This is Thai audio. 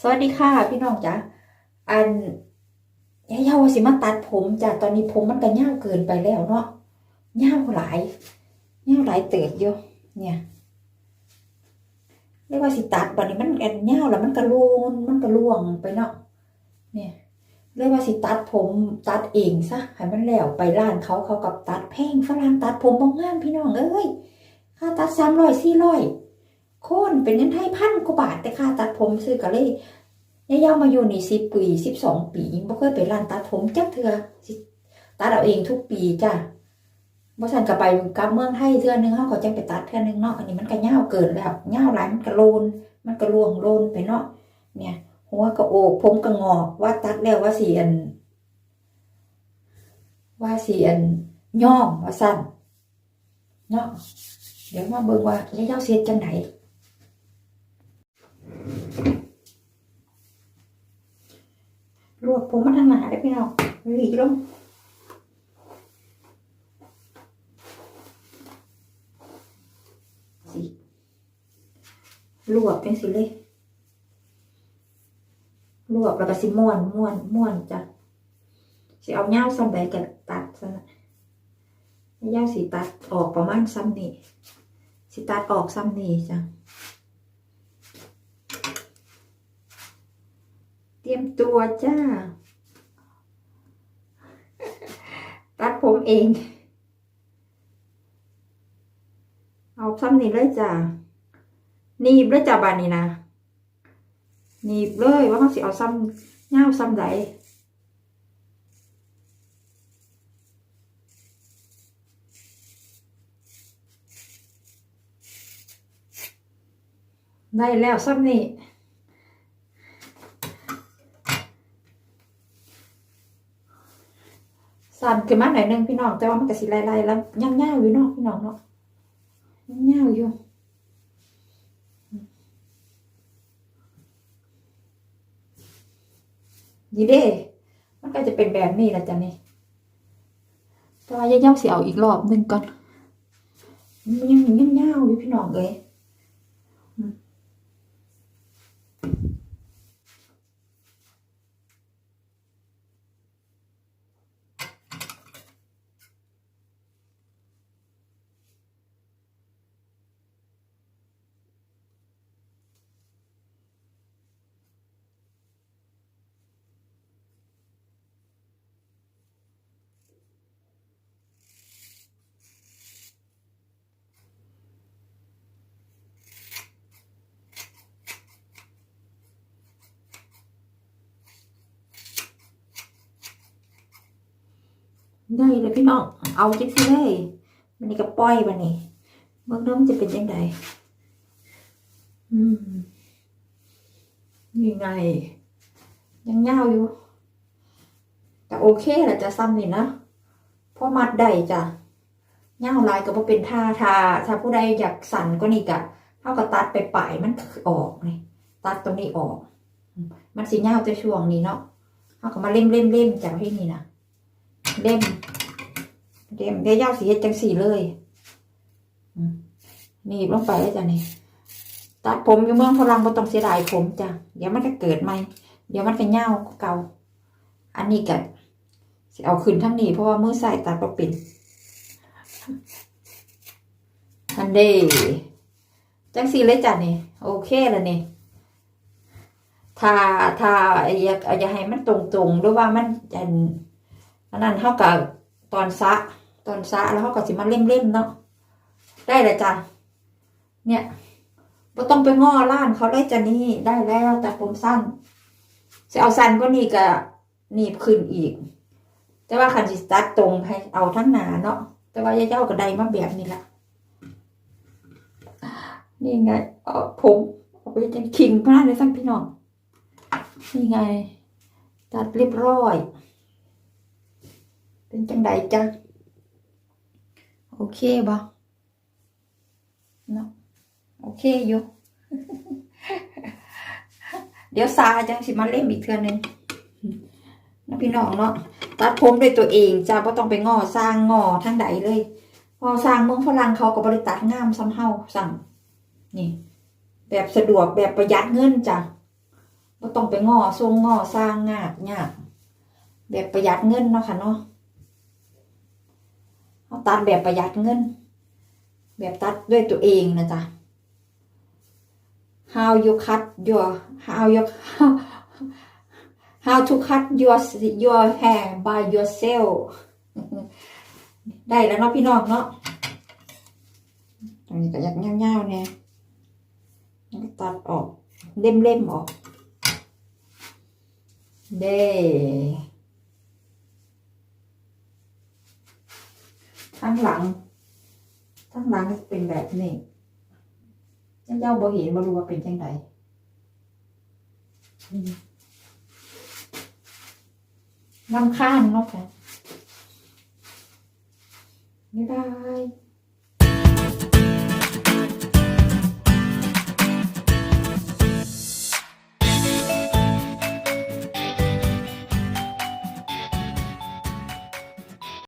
สวัสดีค่ะพี่น้องจ้ะอันยายาวสิมาตัดผมจ้ะตอนนี้ผมมันก็ยาเกินไปแล้วเนาะยาหลายยาหลายเติบอยู่เนี่ยเรียกว่าสิตัดบัดนี้มันอันยาแล้วมันก็ล่วงมันก็ล่วงไปเนาะเนี่ยเรียกว่าสิตัดผมตัดเองซะให้มันแล้วไปร้านเขาเขากับตัดแพงฝรั่งตัดผมบ่งงามพี่น้องเอ้ยค่าตัดสามร้อยสี่ร้อยโคนเป็นเงินไทยพันกว่าบาทแต่ค่าตัดผมซื้อก็เลย ยายามาอยู่นี่สิบปีสิบสองปีบ่เคยไปร้านตัดผมจักเทื่อตัดเอาเองทุกปีจ้ะบ่ซั่นก็ไปกลับเมืองไทยเทื่อนึงเฮาก็จังไปตัดเทื่อนึงเนาะอันนี้มันก็ยาวเกินแล้วยาวหลายมันก็โลน มันก็ล่วงโลนไปเนาะเนี่ย หัวก็โอกผมก็งอกว่าตัดแล้วว่าเสิอันว่าเสิอันย่อมว่าซั่นเนาะเดี๋ยวมาเบิ่งว่ายายาเสียจังไดร วบผมมาทางหนาได้พี่น้องหลีกลงสิรวบเป็นสิเลยรวบแล้วก็สิม้วนม้วนม้วนจ้ะสิเอาเงาซ้ำใดกันตัดซะเงาสิตัดออกประมาณซ้ำนี้สิตัดออกซ้ำนี้จ้ะ เต รียมตัวจ้า ตัดผมเอง เอาซ้ำนี่เลยจ้าหนีบเลยจ้าบานนี้นะหนีบเลยว่าเขาสิเอาซ้ำเงาซ้ำใดได้แล้วซ้ำนี่ สั่นขึ้นมาหน่อยหนึงพี่น้องแต่ว่ามันก็สิไล่ๆแล้วย่างๆอยู่เนาะพี่น้องเนาะย่างๆอยู่นี่เด้ มันก็จะเป็นแบบนี้แหละจ้ะนี่แต่ว่าย่างๆสิเอาอีกรอบหนึ่งก่อนมันยังย่างๆอยู่พี่น้องเลย ได้เลยพี่น้อง เอาจังสิเลยมันนี่ก็ปล่อยบันนี่เมื่อน้องจะเป็นยังไงอืมนี่ไง ยังยาวอยู่ แต่โอเคแหละจะซ้ำนี่นะเพราะมัดได้จ้ะยาวลายก็บ่เป็นท่าทาถ้าผู้ใดอยากสั่นก็นี่กะเท่ากับตัดไปปลายมันออกนี่ตัดตรงนี้ออก มันสียาวแต่ช่วงนี้เนาะเท่ากับมาเล่มเล่มเล่มจากที่นี่นะ เล่มเล่มเดี๋ยวยาวสีเฮ็ดจังสีเลยนี่ลงไปแล้วจ้ะนี่ตัดผมอยู่เมืองพลังบ่ต้องเสียดายผมจ้ะเดี๋ยวมันก็เกิดใหม่ เดี๋ยวมันก็เน่าวกว่าเก่า อันนี้ก็สิเอาขึ้นทั้งนี้เพราะว่ามือใส่ตัดบ่เป็นอันเดจังสีเลยจ้ะนี่โอเคแล้วนี่ถ้าถ้าอยากอยากให้มันตรงๆหรือว่ามันอัน อันนั้นเท่ากับตอนซะตอนซะแล้วเขาก็สิมาเล่มๆเนาะได้เลยจ้ะเนี่ยบ่ต้องไปง้อล้านเขาได้จ้ะนี่ได้แล้วแต่ผมสั้นจะเอาสั้นก็นี่ก็หนีบขึ้นอีก แต่ว่าคันสิตัดตรงให้เอาทั้งหนาเนาะแต่ว่าเจ้าก็ได้มาแบบนี้ละนี่ไงเออผมเอาไปจังคิงพลาดเลยสั่งพี่น้องนี่ไง ตัดเรียบร้อย เป็นจังใดจ้ะโอเคบ่เนาะโอเคอยู่ เดี๋ยวซาจังสิมาเล่มอีกเทื่อนึงนะพี่น้องเนาะตัดผมด้วยตัวเองจ้าไ่ต้องไปง้อสร้างง้อทั้งใดเลย พอสร้างเมืองฝรั่งเขาก็บริตัดงามซ้ำเฮาสั่งนี่ แบบสะดวกแบบประหยัดเงินจ้ะบ่ต้องไปงอทรงงอสร้างงากยากแบบประหยัดเงินเนาะค่ะเนาะเอา ตัดแบบประหยัดเงิน แบบตัดด้วยตัวเองนะจ๊ะ how you cut your how you how to cut your your hair by yourself ได้แล้วเนาะพี่น้องเนาะตรงนี้ก็อยากเงาๆเนี่ยตัดออก เล่มๆออก เด้ข้างหลัง ข้าก็เป็นแบบนี้เจ้าบ่เห็นบ่รู้ว่าเป็นจังไดลำข้างเนาะค่ะบ๊ายบาย